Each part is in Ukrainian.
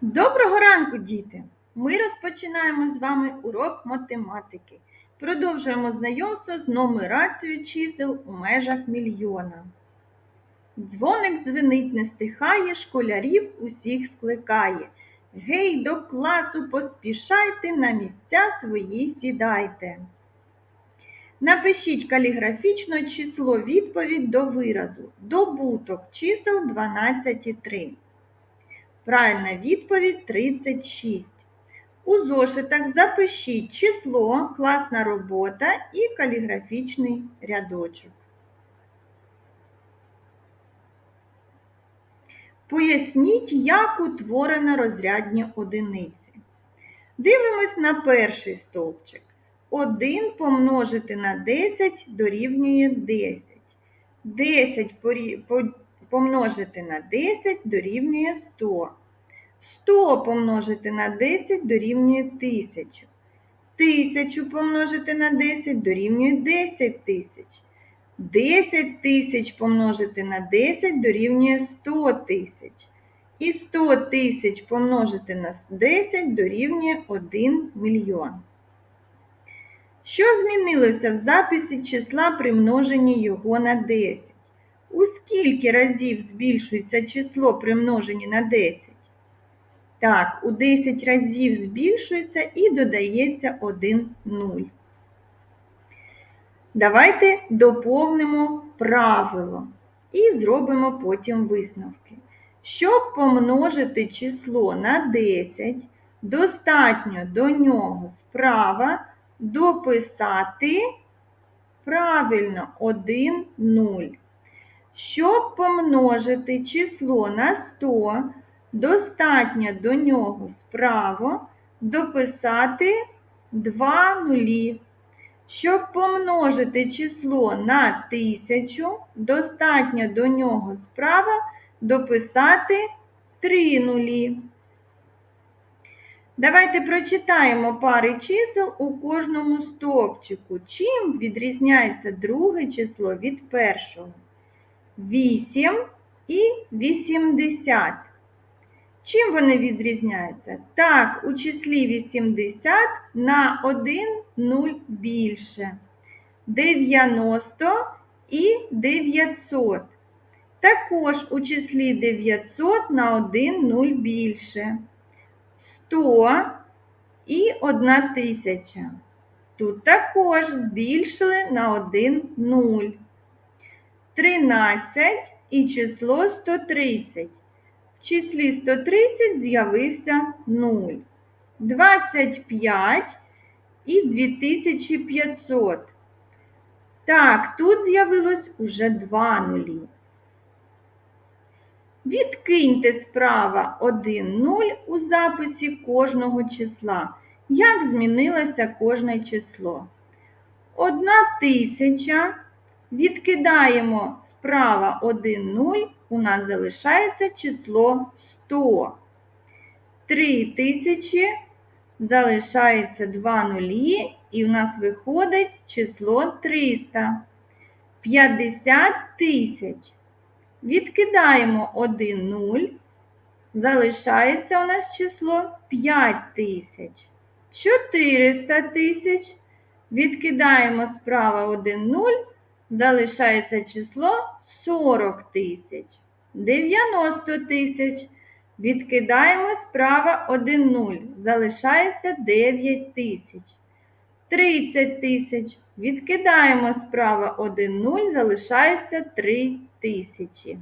Доброго ранку, діти! Ми розпочинаємо з вами урок математики. Продовжуємо знайомство з нумерацією чисел у межах мільйона. Дзвоник дзвенить не стихає, школярів усіх скликає. Гей, до класу поспішайте, на місця свої сідайте. Напишіть каліграфічно число відповідь до виразу. Добуток чисел 12 і 3. Правильна відповідь 36. У зошитах запишіть число, класна робота і каліграфічний рядочок. Поясніть, як утворено розрядні одиниці. Дивимось на перший стовпчик. 1 помножити на 10 дорівнює 10. 10 помножити на 10 дорівнює 100. 100 помножити на 10 дорівнює 1000. 1000 помножити на 10 дорівнює 10 тисяч. 10 тисяч помножити на 10 дорівнює 100 тисяч. І 100 тисяч помножити на 10 дорівнює 1 мільйон. Що змінилося в записі числа при множенні його на 10? У скільки разів збільшується число при множенні на 10? Так, у 10 разів збільшується і додається 1 0. Давайте доповнимо правило і зробимо потім висновки. Щоб помножити число на 10, достатньо до нього справа дописати правильно 1 0. Щоб помножити число на 100, достатньо до нього справа дописати 2 нулі. Щоб помножити число на 1000, достатньо до нього справа дописати 3 нулі. Давайте прочитаємо пари чисел у кожному стовпчику. Чим відрізняється друге число від першого? 8 і 80. Чим вони відрізняються? Так, у числі 80 на 1 0 більше. 90 і 900. Також у числі 900 на 1 0 більше. 100 і 1 тисяча. Тут також збільшили на 1 0. 13 і число 130. В числі 130 з'явився 0. 25 і 2500. Так, тут з'явилось уже 2 нулі. Відкиньте справа 1 0 у записі кожного числа. Як змінилося кожне число? Одна тисяча. Відкидаємо справа 1 0, у нас залишається число 100. 3 тисячі, залишається 2 нулі, і у нас виходить число 300. 50 тисяч. Відкидаємо 1 0, залишається у нас число 5 тисяч. 400 тисяч. Відкидаємо справа 1 0, залишається число 40 тисяч. 90 тисяч. Відкидаємо справа 1 0, залишається 9 тисяч. 30 тисяч. Відкидаємо справа 1 0, залишається 3 тисячі.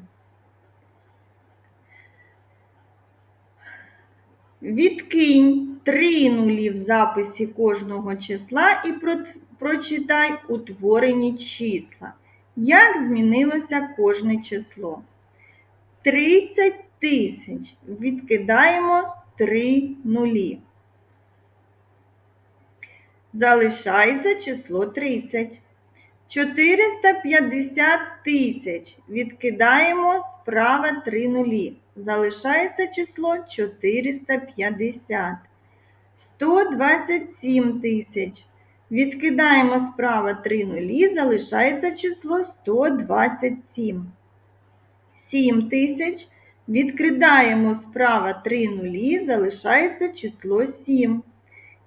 Відкинь 3 нулі в записі кожного числа і прочитай утворені числа. Як змінилося кожне число? 30 тисяч. Відкидаємо 3 нулі. Залишається число 30. 450 тисяч. Відкидаємо справа 3 нулі. Залишається число 450. 127 тисяч. Відкидаємо справа 3 нулі, залишається число 127. 7 тисяч. Відкидаємо справа 3 нулі, залишається число 7.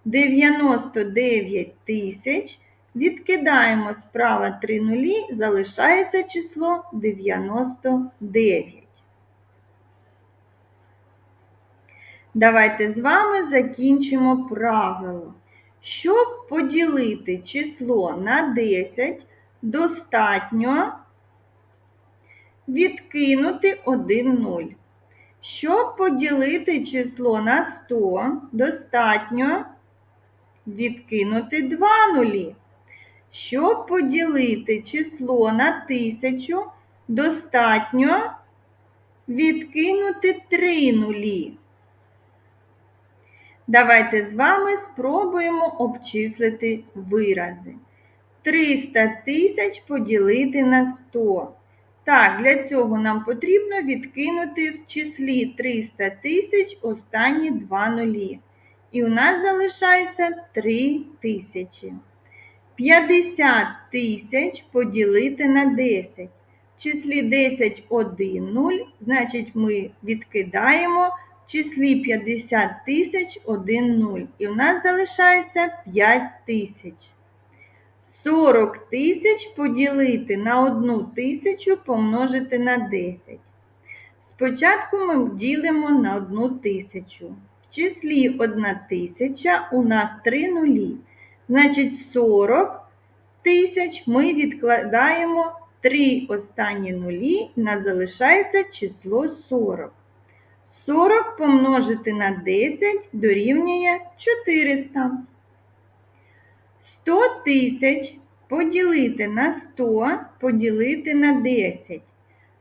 99 тисяч. Відкидаємо справа 3 нулі, залишається число 99. Давайте з вами закінчимо правило. Щоб поділити число на 10, достатньо відкинути 1 0. Щоб поділити число на 100, достатньо відкинути 2 нулі. Щоб поділити число на 1000, достатньо відкинути 3 нулі. Давайте з вами спробуємо обчислити вирази. 300 тисяч поділити на 100. Так, для цього нам потрібно відкинути в числі 300 тисяч останні два нулі. І у нас залишається 3 тисячі. 50 тисяч поділити на 10. В числі 10 1 0, значить ми відкидаємо числі 50 тисяч 1 0. І у нас залишається 5 тисяч. 40 тисяч поділити на 1 тисячу помножити на 10. Спочатку ми ділимо на 1 тисячу. В числі 1 тисяча у нас 3 нулі. Значить, 40 тисяч ми відкладаємо 3 останні нулі, у нас залишається число 40. 40 помножити на 10 дорівнює 400. 100 тисяч поділити на 100 поділити на 10.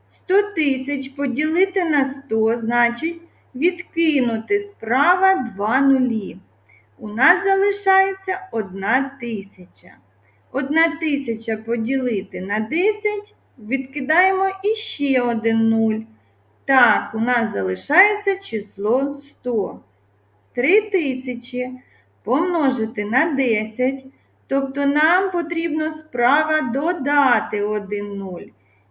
100 тисяч поділити на 100, значить відкинути справа 2 нулі. У нас залишається 1 тисяча. 1 тисяча поділити на 10, відкидаємо іще один 0. Так, у нас залишається число 100. 3 тисячі помножити на 10, тобто нам потрібно справа додати 1 0.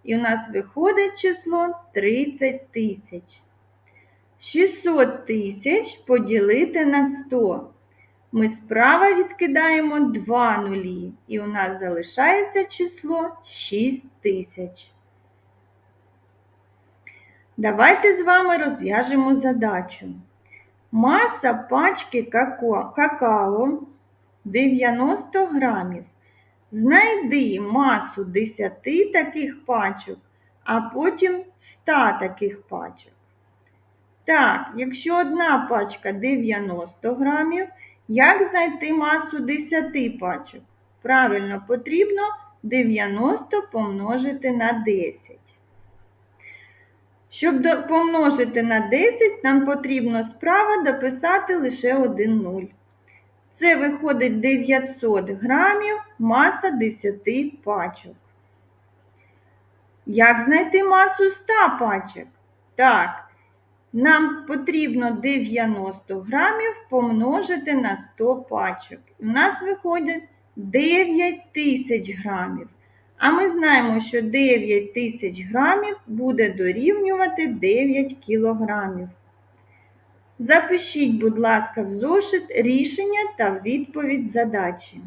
І у нас виходить число 30 тисяч. 600 тисяч поділити на 100. Ми справа відкидаємо 2 нулі, і у нас залишається число 6 тисяч. Давайте з вами розв'яжемо задачу. Маса пачки какао 90 грамів. Знайди масу 10 таких пачок, а потім 100 таких пачок. Так, якщо одна пачка 90 грамів, як знайти масу 10 пачок? Правильно, потрібно 90 помножити на 10. Щоб помножити на 10, нам потрібно справа дописати лише 1 0. Це виходить 900 грамів маса 10 пачок. Як знайти масу 100 пачок? Так, нам потрібно 90 грамів помножити на 100 пачок. У нас виходить 9 тисяч грамів. А ми знаємо, що 9 тисяч грамів буде дорівнювати 9 кілограмів. Запишіть, будь ласка, в зошит рішення та відповідь задачі.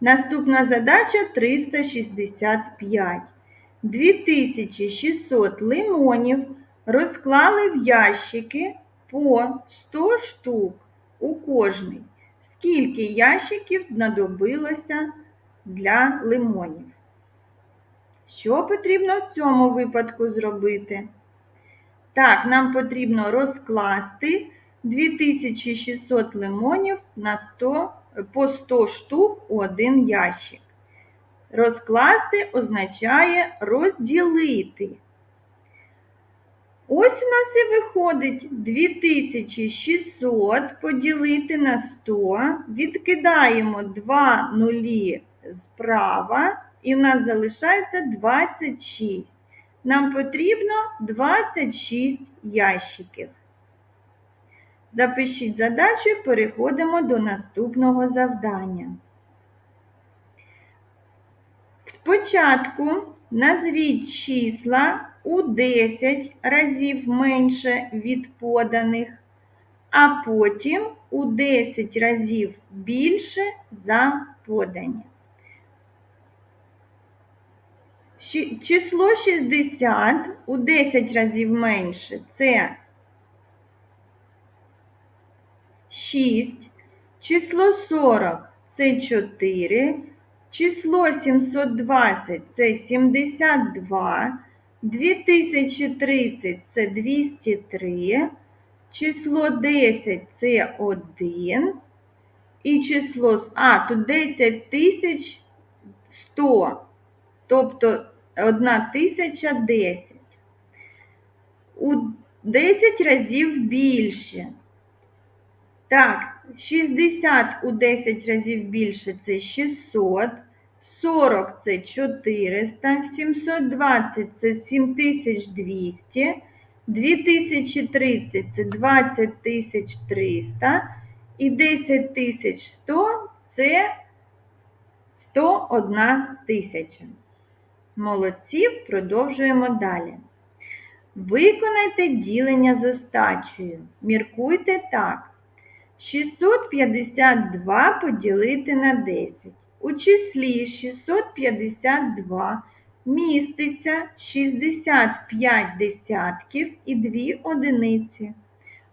Наступна задача 365. 2600 лимонів розклали в ящики по 100 штук у кожний. Скільки ящиків знадобилося для лимонів? Що потрібно в цьому випадку зробити? Так, нам потрібно розкласти 2600 лимонів на 100, по 100 штук у один ящик. Розкласти означає розділити. Ось у нас і виходить 2600 поділити на 100, відкидаємо 2 нулі справа, і в нас залишається 26. Нам потрібно 26 ящиків. Запишіть задачу і переходимо до наступного завдання. Спочатку назвіть числа у 10 разів менше від поданих, а потім у 10 разів більше за подані. Число 60 у 10 разів менше це 6, число 40 це 4, число 720 це 72, 2030 це 203, число 10 це 1, і число, а, тут 10 тисяч 100, тобто 1010. У 10 разів більше. Так, 60 у 10 разів більше це 600, 40 це 400, 720 це 7200, 2030 це 20300 і 10100 це 101 тисяча. Молодці, продовжуємо далі. Виконайте ділення з остачею. Міркуйте так. 652 поділити на 10. У числі 652 міститься 65 десятків і 2 одиниці.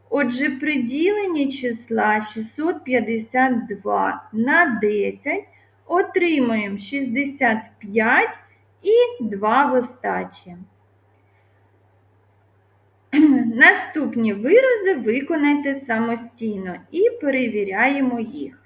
Отже, при діленні числа 652 на 10 отримаємо 65 і 2 в остачі. Наступні вирази виконайте самостійно і перевіряємо їх.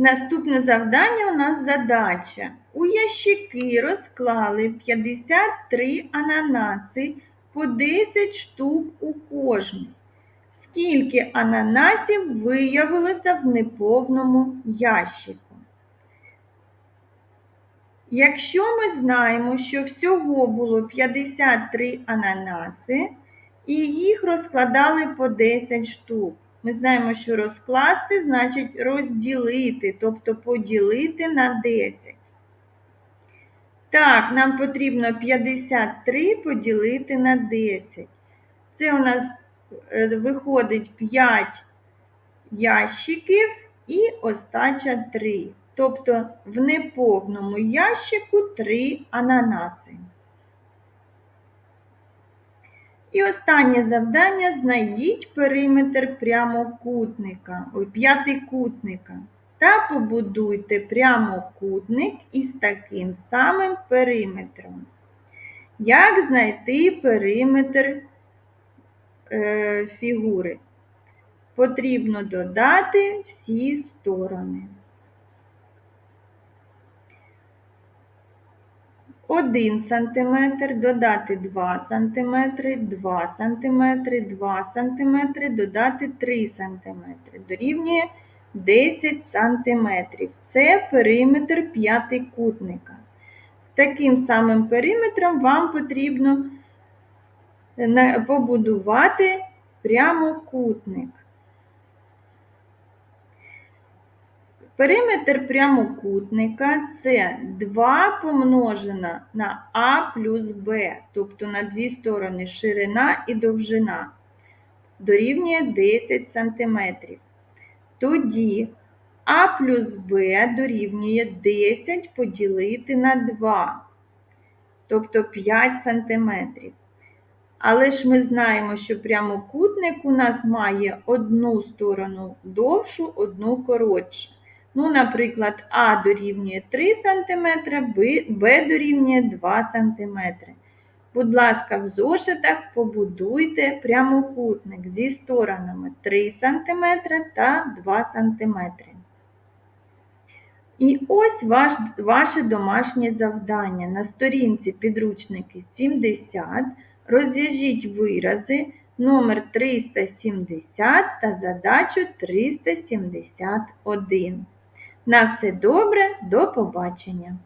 Наступне завдання у нас задача. У ящики розклали 53 ананаси по 10 штук у кожний. Скільки ананасів виявилося в неповному ящику? Якщо ми знаємо, що всього було 53 ананаси, і їх розкладали по 10 штук. Ми знаємо, що розкласти значить розділити, тобто поділити на 10. Так, нам потрібно 53 поділити на 10. Це у нас е, виходить 5 ящиків і остача 3. Тобто в неповному ящику 3 ананаси. І останнє завдання знайдіть периметр прямокутника, ой, п'ятикутника та побудуйте прямокутник із таким самим периметром. Як знайти периметр е, фігури? Потрібно додати всі сторони. 1 см, додати 2 см, 2 см, 2 см, додати 3 см. Дорівнює 10 см. Це периметр п'ятикутника. З таким самим периметром вам потрібно побудувати прямокутник. Периметр прямокутника це 2 помножено на А плюс Б, тобто на дві сторони ширина і довжина, дорівнює 10 см. Тоді А плюс Б дорівнює 10 поділити на 2, тобто 5 см. Але ж ми знаємо, що прямокутник у нас має одну сторону довшу, одну коротшу. Ну, наприклад, А дорівнює 3 см, Б дорівнює 2 см. Будь ласка, в зошитах побудуйте прямокутник зі сторонами 3 см та 2 см. І ось ваш, ваше домашнє завдання. На сторінці підручники 70 розв'яжіть вирази номер 370 та задачу 371. На все добре, до побачення!